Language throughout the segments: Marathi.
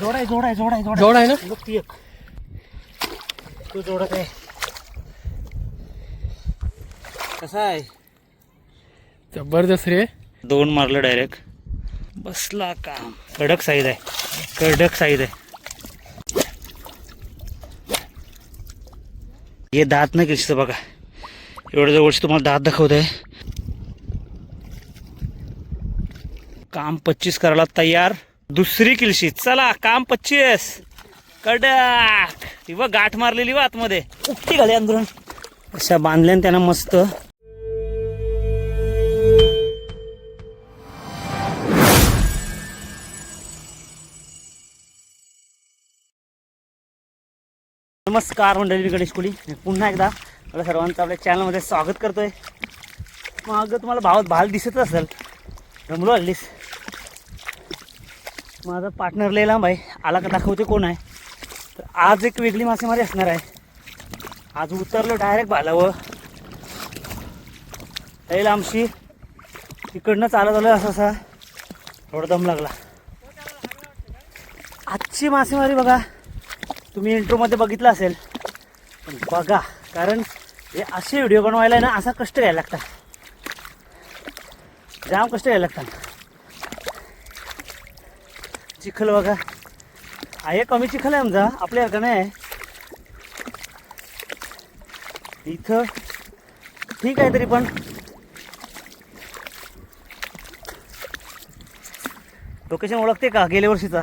जोड आहे जोड आहे जोड आहे जोड जोड आहे ना? बघ ती एक. तू जोडत आहे. कसा आहे? जबरदस्त रे. दोन मारलं डायरेक्ट बसला काम कडक साईज आहे. कडक साईज आहे. हे दात नाही किस्त बघा. एवढ्या जवळची तुम्हाला दात दाखवत आहे काम पच्चीस करायला तयार. दुसरी किलशी चला काम पच्चीस. कडक. ती गाठ मारलेली वा आतमध्ये. उठती घाली अंदरून. अशा बांधल्या त्यानं मस्त. नमस्कार मंडळी मी गणेश कुली. मी पुन्हा एकदा मला सर्वांचं आपल्या चॅनलमध्ये स्वागत करतोय. मग तुम्हाला भाव भाल दिसत असेल. रमलो हल्लीस. माझा पार्टनर लय लांब आहे. आला का दाखवते कोण आहे. तर आज एक वेगळी मासेमारी असणार आहे. आज उतरलो डायरेक्ट भालावं लय लांबशी. तिकडनं चालत आलं असं असा. थोडा दम लागला. आजची मासेमारी बघा. तुम्ही इंट्रोमध्ये बघितलं असेल. पण बघा कारण हे असे व्हिडिओ बनवायला आहे ना असा कष्ट घ्यायला लागतात. जाम कष्ट घ्यायला लागतात. चिखल बघा. आहे कमी चिखल आहे आमचा. का नाही? आहे इथं. ठीक आहे तरी पण. लोकेशन ओळखते का? गेल्या वर्षीचा.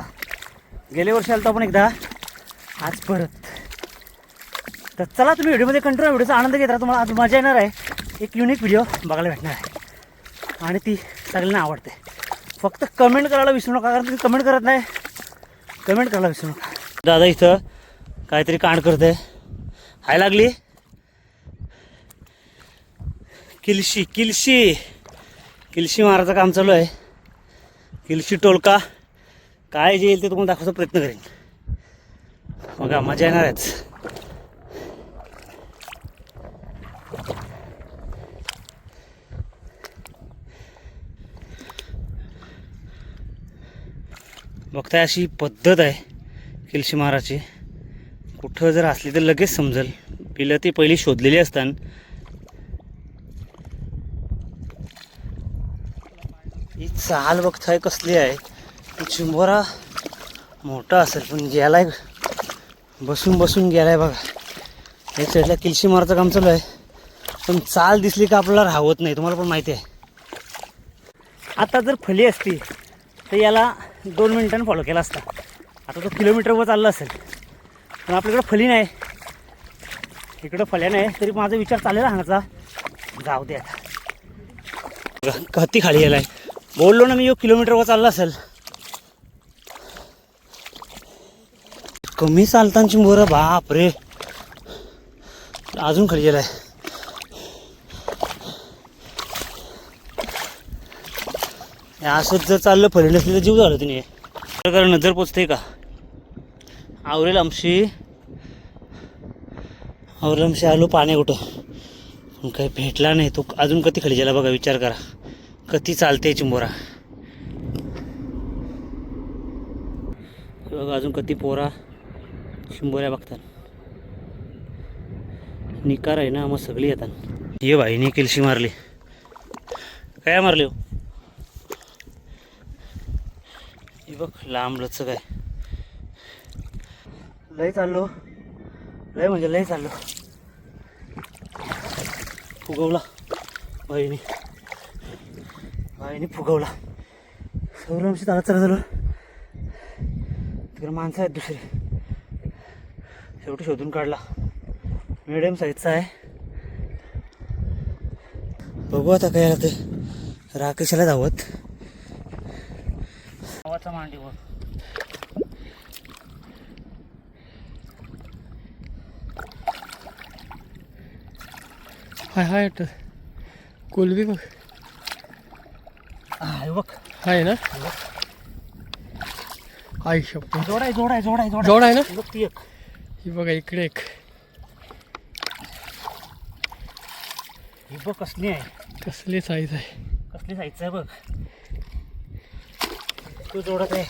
गेल्या वर्षी आलतो आपण एकदा. आज परत. तर चला तुम्ही व्हिडिओमध्ये कंटिन्यू व्हिडिओचा आनंद घेत राहा. तुम्हाला आज मजा येणार आहे. एक युनिक व्हिडिओ बघायला भेटणार आहे. आणि ती सगळ्यांना आवडते. फक्त कमेंट करायला विसरू नका कारण तुम्ही कमेंट करत नाही. कमेंट करायला विसरू नका. दादा इथं काहीतरी कांड करते हाय लागली. किलशी किलशी. किलशी मारायचं काम चालू आहे. किलशी टोलका. काय जे येईल ते तुम्हाला दाखवायचा प्रयत्न करेन. बघा मजा येणार आहेच बघताय अशी पद्धत आहे किलशी माराची कुठं जर असली तर लगेच समजेल. पिलं ती पहिली शोधलेली असतात ही चाल बघताय कसली आहे. ही चिंबोरा मोठा असेल पण गेलाय बसून बसून गेलाय बघा. या साईडला किलशी मारायचं काम चालू आहे. पण चाल दिसली का आपल्याला राहत नाही तुम्हाला पण माहिती आहे. आता जर फली असती तर याला दोन मिनटानं फॉलो केला असता. आता तो किलोमीटरवर चालला असेल. पण आपल्याकडं फली नाही. इकडं फल्या नाही. तरी माझा विचार चाललेला हांगाचा जाऊ दे आता. कती खाली आहे बोललो ना मी यो किलोमीटरवर चालला असेल. कमी चालतांची मोरं बाप रे अजून खाली गेलाय. आहे असंच जर चाललं पहिले नसलं तर जीव झालं तिने. कारण नजर पोचते का? आवरेल आमशी. आवरेल आमशी आलो पाण्या कुठं? पण काही भेटला नाही तो अजून कधी खाली गेला बघा विचार करा. कधी चालते चिंबोरा? बघा अजून कधी पोरा शिंबोऱ्या बघतात. निकार आहे ना मग सगळी येतात. ये भाईने केलशी मारली. काय मारली हो? ही बघ लांब लचक आहे. लय चाललो. लय म्हणजे लय चाललो. फुगवला. बाईने बाईने फुगवला. सौरमशी त्याला चला झालं तिकडे माणसं आहेत दुसरी. शेवटी शोधून काढला. मिडियम साईजचा आहे. बघू आता काय ते राकेशाला धावत गावाचा मांडीवर. हाय हाय कोलबी बघ. आहे बघ. आहे ना? आई शप्पथ जोड आहे जोड आहे जोड आहे जोड जोड आहे ना. बघ ती एक. ही बघा इकडे एक. ही बघ कसली आहे. कसली साईज आहे. कसली साईजचं आहे बघ. तू जोडत आहे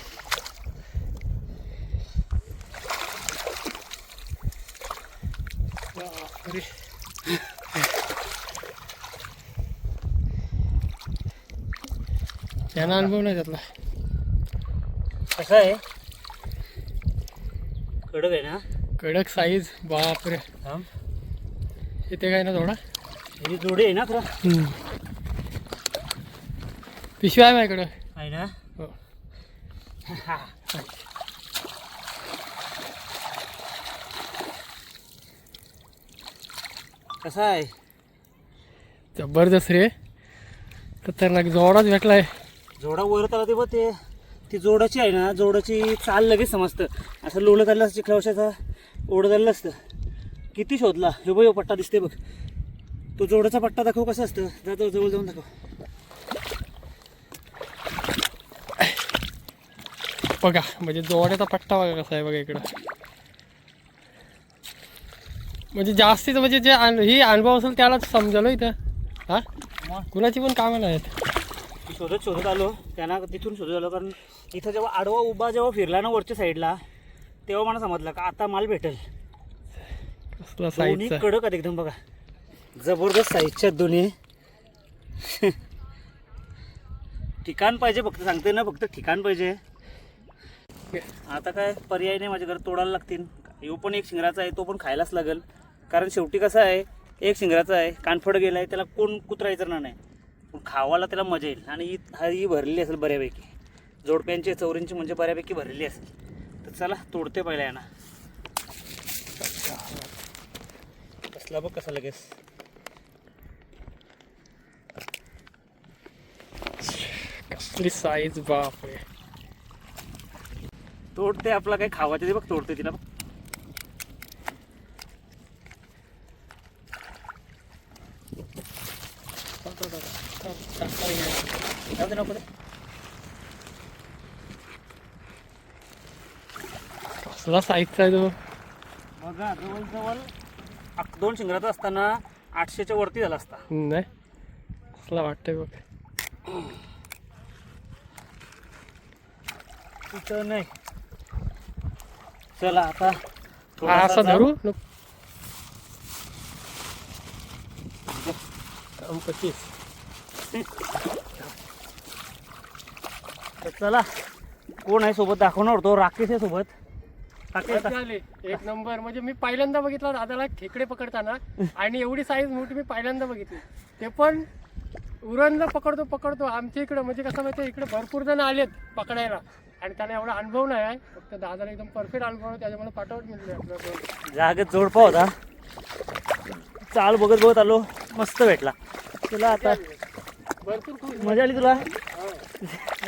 त्यांना अनुभव नाही त्यातला कसं आहे? कडक आहे ना? कडक साईज बापरे. रे इथे काय ना थोडा जोडी आहे ना खरं? पिशवी आहे माझ्याकडं. आहे ना? हो. कसा आहे जबरदस्त रे. खतरनाक जोडाच भेटलाय. जोडा वर आला ते बघ ते. ती जोडाची आहे ना जोडाची चाल लगेच समजतं. असं लोलं चाललं असतं चिखलावशाचा ओढ चाललं असतं. किती शोधला? हे बघ पट्टा दिसते बघ. तो जोडाचा पट्टा दाखव कसा असतं. जा जवळ जाऊन दाखव. बघा म्हणजे जोड्याचा पट्टा बघा कसा आहे बघा इकडं. म्हणजे जास्तीत म्हणजे जे ही अनुभव असेल त्यालाच समजलं इथं. हा? कुणाची पण कामं नाहीत. मी शोधत शोधत आलो. त्यांना तिथून शोधत आलो कारण इथं जेव्हा आडवा उभा जेव्हा फिरला ना वरच्या साईडला तेव्हा मला समजलं का आता माल भेटेल. दोन्ही कडक आहेत एकदम बघा. जबरदस्त साईजच्या आहेत दोन्ही. ठिकाण पाहिजे फक्त सांगते ना फक्त ठिकाण पाहिजे. आता काय पर्याय नाही माझ्या घर तोडायला लागतील. येऊ पण एक शिंगराचा आहे तो पण खायलाच लागेल. कारण शेवटी कसं आहे एक शिंगराचा आहे कानफड गेला आहे त्याला कोण कुत्रा विचारणार नाही. पण खावाला त्याला मजा येईल. आणि ही हा ही भरलेली असेल बऱ्यापैकी. जोडप्यांची चौऱ्यांची म्हणजे बऱ्यापैकी भरलेली असेल. तर चला तोडते पहिला यांना. कसला बघ कसा लगेच. कसली साईज बापरे तोडते आपला काही खावायचं ते बघ तोडते तिला बघ. कसला साईजचा आहे तो? बघा जवळजवळ अक- दोन शिंगराचा असताना आठशेच्या वरती झाला असता. नाही कसला वाटतंय बघ. तिथं नाही. चला आता हा, असा. धरू पच्चीस तर चला कोण आहे सोबत? दाखवणार तो राकेश आहे सोबत. राकेश. एक नंबर. म्हणजे मी पहिल्यांदा बघितला दादाला खेकडे पकडताना. आणि एवढी साईज मोठी मी पहिल्यांदा बघितली. ते पण उरंदा पकडतो पकडतो. आमच्या इकडं म्हणजे कसं माहिती इकडे भरपूर जण आलेत पकडायला. आणि त्यांना एवढा अनुभव नाही आहे. फक्त दादाला एकदम परफेक्ट अनुभव आहे त्याच्यामुळे पाठवत मिळते आपल्याला. जागेत जोडपा होता चाल बघत बघत आलो मस्त भेटला. तुला आता. भरपूर खूप मजा आली तुला?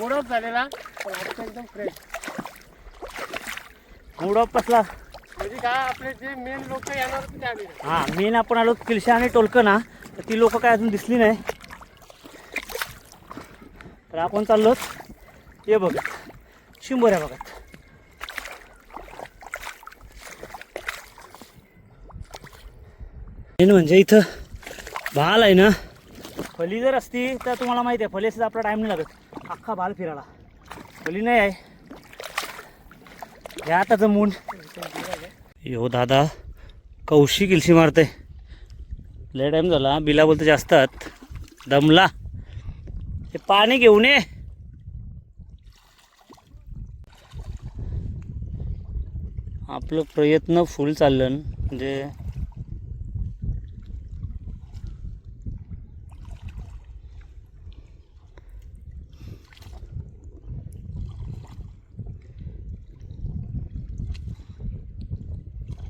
मोडच झालेला पण आता एकदम फ्रेश मूड ऑफ कसला? म्हणजे काय आपले जे मेन लोक येणार होते ते आले नाही. हा मेन आपण आलो किलशा आणि टोलकं ना तर ती लोक काय अजून दिसली नाही. तर आपण चाललो हे बघत शिंबोऱ्या भागात मेन म्हणजे इथं भाल आहे ना. फली जर असती तर तुम्हाला माहिती आहे फली असती आपला टाईम नाही लागत. अख्खा भाल फिरायला. फली नाही आहे. हे आता जमून यो दादा कौशी किलशी मारते लय टाईम झाला बिला बोलते जास्त दमला. ते पाणी घेऊन ये. आपलं प्रयत्न फुल चाललं म्हणजे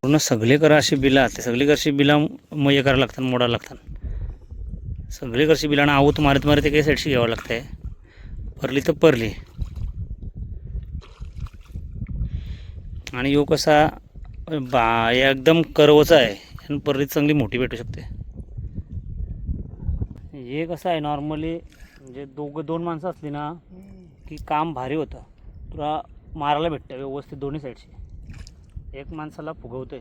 पूर्ण सगळेकर अशी बिला ते सगळेकरशी बिला मय करावं लागतात मोडावं लागतात. सगळेकरशी बिलांना आवत मारत मारत काही साईडशी घ्यावं लागतंय. परली तर परली. आणि यो कसा बा एकदम करवचा आहे. आणि परत चांगली मोठी भेटू शकते. हे कसं आहे नॉर्मली म्हणजे दोघं दोन माणसं असली ना की काम भारी होतं. तुला मारायला भेटतं व्यवस्थित दोन्ही साईडशी एक माणसाला फुगवतोय.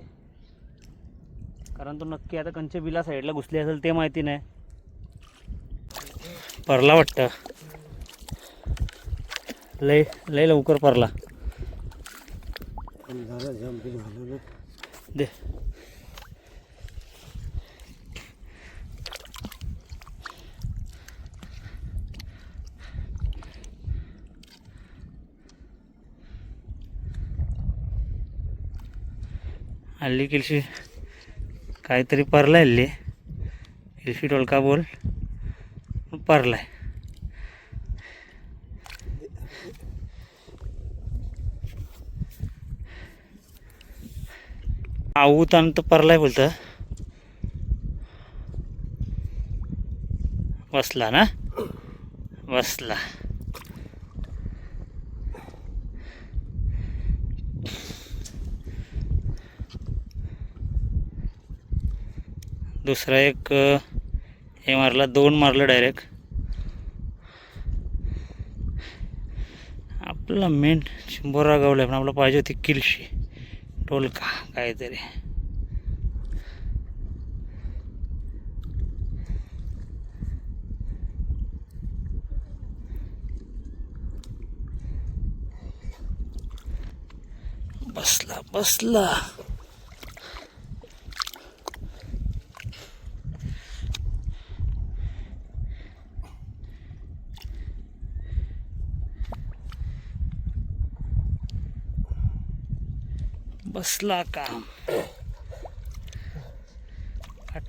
कारण तो नक्की आता कंचे बिला साईडला घुसली असेल ते माहिती नाही. परला वाटतं. लय लय लवकर परला. दे. हल्ली किलशी. काहीतरी परला हल्ली. किलशी डोलका बोल. परलाय. आऊ ताण तर परलाय बोलतं. बसला ना? बसला. दुसरा एक हे मारला दोन मारलं डायरेक्ट आपला मेन शंभर गावला पण आपला पाहिजे होती किलशी. टोलका काहीतरी. बसला बसला. बसला काम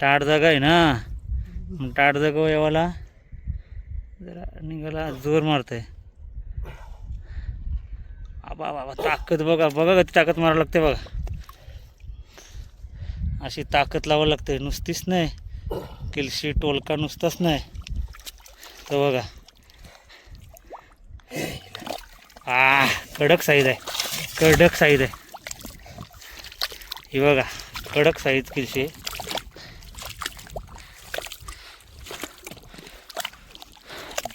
टाट जागा आहे ना. मग टाट जागा येवाला. जरा निघाला जोर मारतोय. आबा बाबा ताकद बघा बघा कधी ताकद मारावं लागते बघा. अशी ताकद लावावं लागते नुसतीच नाही. किलशी टोलका नुसताच नाही. तर बघा. आ कडक साईज आहे. कडक साईज आहे. ही बघा कडक साईज किलशी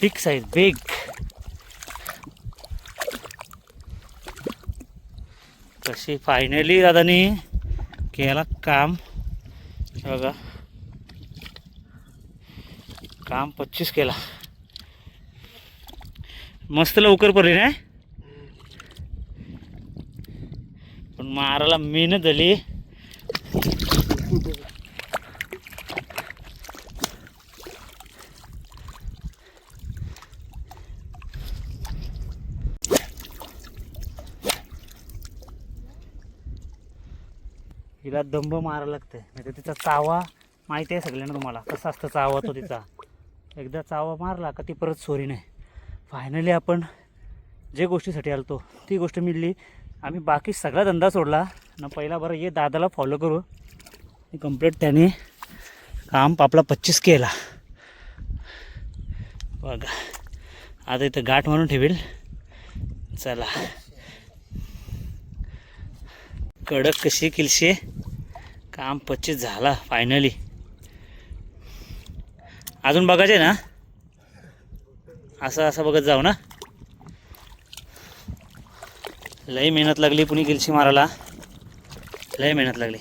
बिग साईज बिग कशी फायनली दादानी केला काम. बघा. काम पच्चीस केला. मस्त लवकर पडली नाही पण मेहनत झाली. हिला दंब मारायला लागतंय. नाही तर तिचा चावा माहिती आहे सगळ्यांना तुम्हाला. कसा असतं चावा तो तिचा. एकदा चावा मारला का ती परत सोरी नाही. फायनली आपण जे गोष्टीसाठी आलतो ती गोष्ट मिळली. आम्ही बाकी सगळा धंदा सोडला. ना पहिला बरं ये दादाला फॉलो करू. कंप्लीट त्याने काम आपला पच्चीस केला. बघा. आता इथं गाठ मारून ठेवेल. चला. कडक कशी किलशी? काम पच्चीस झाला फायनली अजून बघायचे ना? असं असं बघत जाऊ ना? लई मेहनत लागली पुणे किलशी मारायला. लय मेहनत लागली.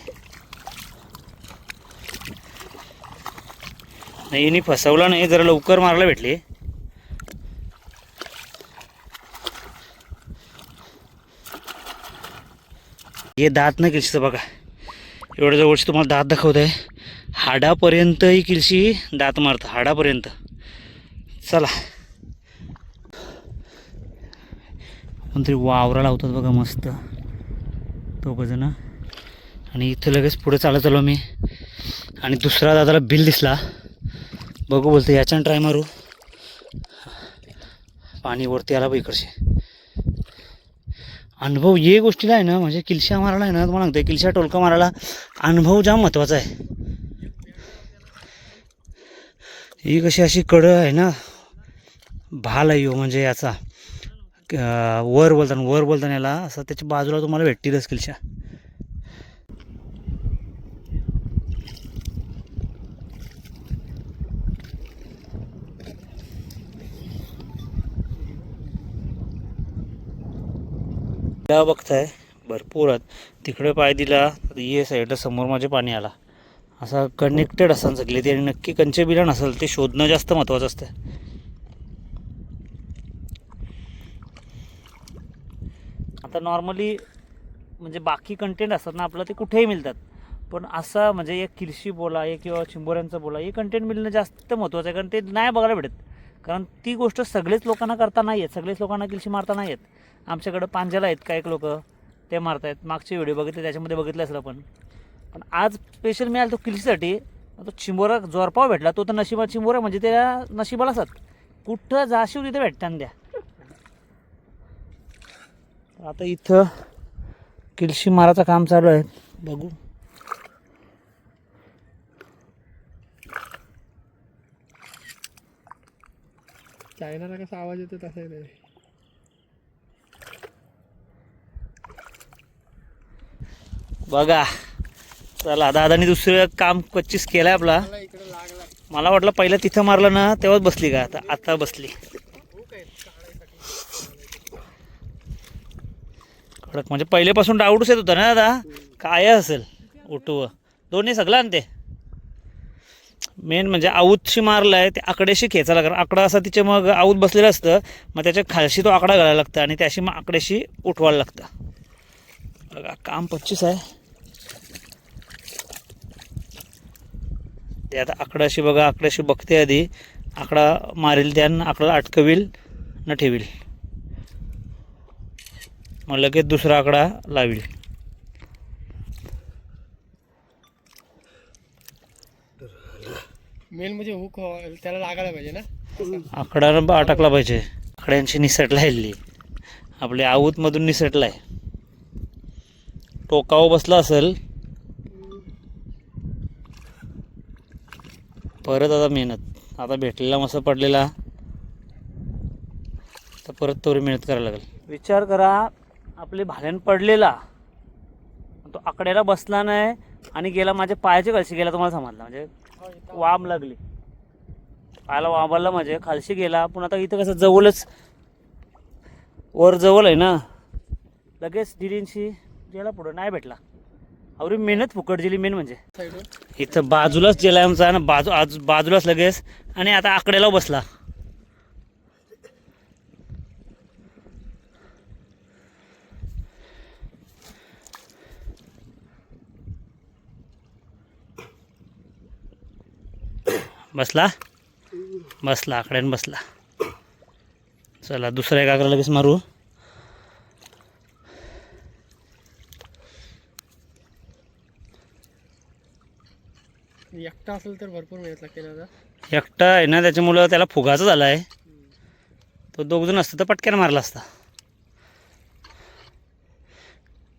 नाही हिने फसवला नाही जरा लवकर मारायला भेटली. हे दात नाही किलशीचं बघा. एवढ्या जवळची तुम्हाला दात दाखवत आहे हाडापर्यंत ही किलशी दात मारतं हाडापर्यंत. चला. कोणतरी वावरा लावतात बघा मस्त. तो जण. आणि इथं लगेच पुढे चालत चालू मी. आणि दुसरा दादाला बिल दिसला. बघू बोलतो याच्यानं ट्राय मारू. पाणी वरती आला बघ इकडचे. अनुभव ये गोष्टीला आहे ना म्हणजे किलशा मारायला आहे ना तुम्हाला सांगते किलशा टोलका मारायला अनुभव जाम महत्त्वाचा आहे. ही कशी अशी कडं आहे ना भाल आहे हो म्हणजे याचा. वर बोलताना वर बोलताना याला असं त्याच्या बाजूला तुम्हाला भेटतीलच किलशा. या बघताय भरपूर आहेत. तिकडे पाय दिला तर ये साईडला समोर माझे पाणी आला. असा कनेक्टेड असा सगळे ते. आणि नक्की कंचे बिला नसेल ते शोधणं जास्त महत्त्वाचं असतं आता नॉर्मली म्हणजे बाकी कंटेंट असतात ना आपलं ते कुठेही मिळतात. पण असं म्हणजे एक किरशी बोला एक किंवा चिंबोऱ्यांचं बोला हे कंटेंट मिळणं जास्त महत्त्वाचं आहे. कारण ते नाही बघायला भेटत. कारण ती गोष्ट सगळेच लोकांना करता नाही आहेत सगळेच लोकांना किलशी मारता नाही आहेत आमच्याकडं पांज्याला आहेत काही लोक? ते मारतायत. मागचे व्हिडिओ बघितले त्याच्यामध्ये बघितलं असेल आपण. पण आज स्पेशल मिळाला तो किल्लीसाठी. तो चिंबोरा जोरपाव भेटला तो तर नशिबा चिंबोरा म्हणजे त्या नशिबाला असत कुठं जाशीव तिथे भेटतात द्या. आता इथं किलशी माराचं काम चालू आहे. बघू. चायनाला कसा आवाज येतो तसा बघा. चला दादानी दुसरं काम कच्चीच केलंय आपला. मला वाटलं पहिलं तिथं मारलं ना तेव्हाच बसली का? आता आता बसली. आहे कडक म्हणजे पहिलेपासून डाऊटच येत होता ना दादा? काय असेल? उठव. दोन्ही सगळं आणि ते मेन म्हणजे आऊतशी मारलाय ते आकड्याशी खेचायला कारण आकडा असा तिचे मग आऊत बसलेलं असतं मग त्याच्या खालशी तो आकडा घालायला लागतं आणि त्याशी मग आकड्याशी उठवायला लागतं. बघा काम पच्चीस आहे. ते आता आकडाशी बघा आकड्याशी बघते आधी. आकडा मारेल त्यानं आकडा अटकविल न ठेवील. मग लगेच दुसरा आकडा लावील. मेन म्हणजे हुक त्याला लागायला पाहिजे ना? आकडा बा अटकला पाहिजे. आकड्यांची निसटला हल्ली आपल्या आऊतमधून निसटलाय. टोकाव बसला असेल परत आता मेहनत. आता भेटलेला मस्त पडलेला. तर परत तोरी मेहनत करायला लागेल. विचार करा आपले भाल्यान पडलेला. तो आकड्याला बसला नाही आणि गेला माझ्या पायाच्या कळशी गेला तुम्हाला समजला. म्हणजे वाम लागली. पायाला वामाला म्हणजे खालशी गेला. पण आता इथं कसं जवळच वर जवळ आहे ना. लगेच दिदींशी गेला पुढं. नाही भेटला. अवरी मेहनत फुकट दिली मेन म्हणजे. इथं बाजूलाच गेला आमचा ना बाजू आज बाजूलाच लगेच. आणि आता आकड्याला बसला. बसला? बसला आकड्यान बसला. चला दुसऱ्या एका लगेच मारू. एकटा असेल तर भरपूर मेहनत लागते ना आता? एकटा आहे ना त्याच्यामुळं त्याला फुगाचा झाला आहे. तो दोघ जण असतं तर पटक्यानं मारला असता.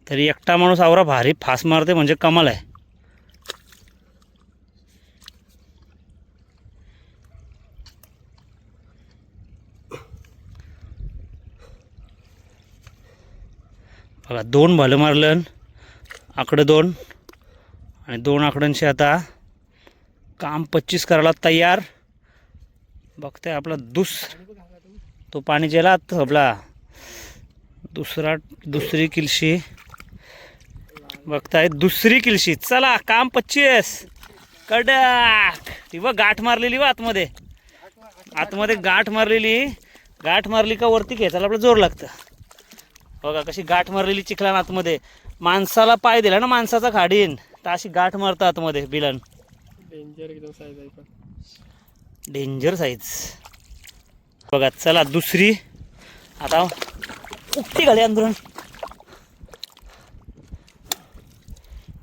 तरी एकटा माणूस आवरा भारी फास मारते म्हणजे कमाल आहे. बघा दोन भालं मारलं आकडं दोन आणि दोन आकड्यांशी आता काम पच्चीस करायला तयार. बघताय आपला दुस तो पाणी गेला आपला दुसरा दुसरी किलशी. बघताय दुसरी किलशी. चला काम पच्चीस. कडक. ती बघ गाठ मारलेली व आतमध्ये. आतमध्ये गाठ मारलेली. गाठ मारली का वरती खेचायला आपलं जोर लागतं. बघा कशी गाठ मारलेली चिखलान आतमध्ये. माणसाला पाय दिला ना माणसाचा खाडीन. तर अशी गाठ मारतं आतमध्ये बिलन. डेंजर एकदम साईज आहे पण. डेंजर साईज बघा चला दुसरी. आता उपटी गाडी आंदोलन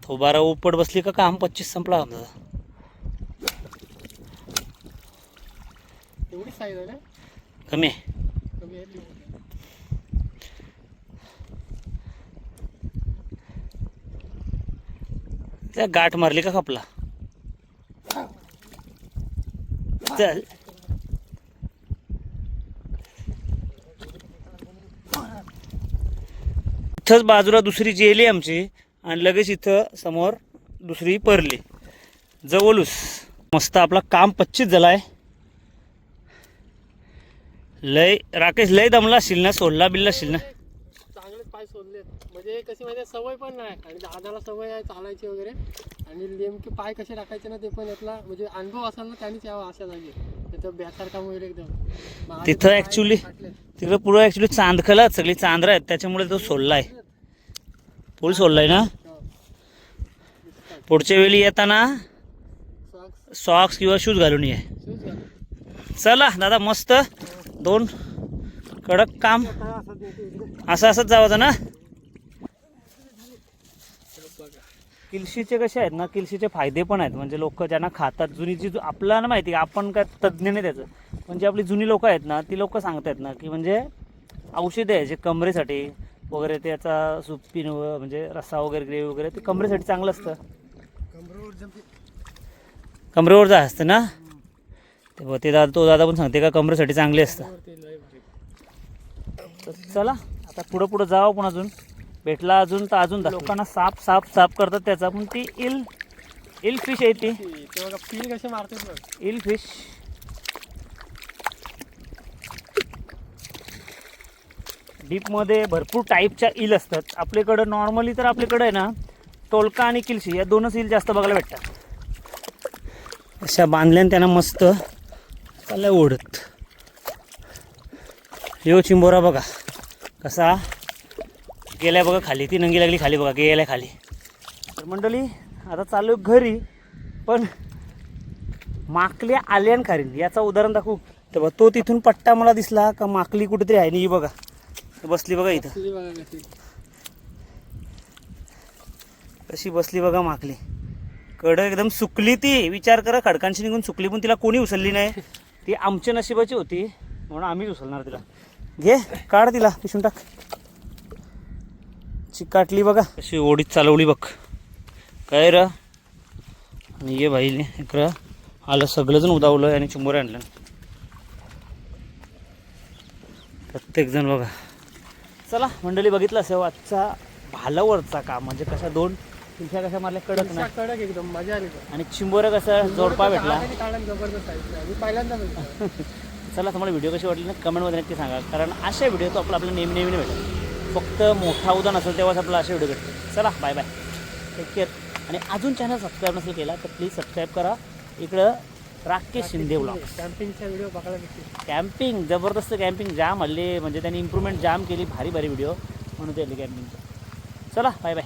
तो बारा उपट बसली का काम पच्चीस संपला. आमचा एवढी साईज आहे ना? कमी आहे. कमी आहे. त्या गाठ मारली का खपला? चल. इथंच बाजूला दुसरी जेली आमची आणि लगेच इथं समोर दुसरी परली. जवळूस. मस्त आपला काम पच्चीस झालाय. लय राकेश लय दमला असेल ना सोडला बिल्ला असशील ना. सोडलेत. म्हणजे कशी माहिती सवय पण नाही. आणि दादाला सवय आहे चालायची वगैरे. आणि नेमके पाय कसे टाकायचे ना ते पण यातला म्हणजे अनुभव असाल ना त्यानेच यावं अशा जागी. त्याचं बेसारखा वगैरे एकदम. तिथं फाटलेत. तिकडं पुढं ॲक्च्युली चांदखलाच सगळी चांद्र आहेत. त्याच्यामुळे तो सोडलाय. पूल सोडलाय ना. पुढच्या वेळी येताना सॉक्स किंवा शूज घालून ये. चला दादा मस्त. दोन कडक काम. असं असंच जावं ना किलशीचे कसे आहेत ना किलशीचे फायदे पण आहेत. म्हणजे लोक ज्यांना खातात जुनी जी आपल्याला माहिती आहे आपण काय तज्ज्ञ नाही त्याचं. पण जी आपली जुनी लोक आहेत ना ती लोक सांगतायत ना की म्हणजे औषधे आहे जे कमरेसाठी वगैरे त्याचा सूप पिण म्हणजे रस्सा वगैरे ग्रेव्ही वगैरे ते कमरेसाठी चांगलं असतं. कमरेवर जा असतं ना? ते दादा तो दादा पण सांगते का कमरेसाठी चांगले असतं. तर चला आता पुढं पुढं जावं पण अजून. भेटला अजून तर अजून. लोकांना साप साप साप करतात त्याचा पण ती इल इल फिश आहे ती. ते बघा पील कसे मारतात बघ. इल फिश. डीपमध्ये भरपूर टाईपच्या इल असतात. आपल्याकडं नॉर्मली तर आपल्याकडं आहे ना टोलका आणि किलशी या दोनच इल जास्त बघायला भेटतात. अशा बांधल्याने त्यांना मस्त चाललंय ओढत. यो चिंबोरा बघा. कसा? गेलाय बघा खाली. ती नंगी लागली खाली बघा. गेलाय खाली. तर मंडळी आता चालू घरी पण माकली आल्यान खारीन. याचं उदाहरण दाखवू. तर बघ तो तिथून पट्टा मला दिसला का माकली कुठेतरी आहे नाही बघा. बसली बघा इथं. कशी बसली बघा माकली. कडं एकदम सुकली ती. विचार करा खडकांशी निघून सुकली पण तिला कोणी उचलली नाही. ती आमच्या नशिबाची होती. म्हणून आम्हीच उचलणार तिला. घे काढ तिला पिशून टाक. चिकाटली बघा. कशी ओढीत चालवली बघ. काय र? आणि ये बाई इकडं आलं सगळंजण उदावलं आणि चिंबोरे आणलं प्रत्येकजण बघा. चला मंडळी बघितलं असेल आजचा भालावरचा काम म्हणजे कशा दोन किलशा कशा मारल्या कडक नाही. कडक एकदम मजा आली. आणि चिंबोऱ्या कसं जोडपा भेटला. पहिल्यांदा चला तुम्हाला व्हिडिओ कशी वाटली ना कमेंटमध्ये नक्की सांगा. कारण अशा व्हिडिओ तो आपला आपल्याला नेहमी नेहमी नाही भेटत फक्त मोठा उदाहरण असेल तेव्हाच आपला असे व्हिडिओ भेटते चला बाय बाय टेक केअर आणि अजून चॅनल सबस्क्राईब नसेल केला तर प्लीज सबस्क्राईब करा. इकडं राकेश शिंदे ब्लॉग कॅम्पिंगचा व्हिडिओ बघायला भेटते कॅम्पिंग जबरदस्त कॅम्पिंग जाम हल्ली. म्हणजे त्यांनी इम्प्रूव्हमेंट जाम केली भारी भारी व्हिडिओ म्हणून ते कॅम्पिंगचं चला बाय बाय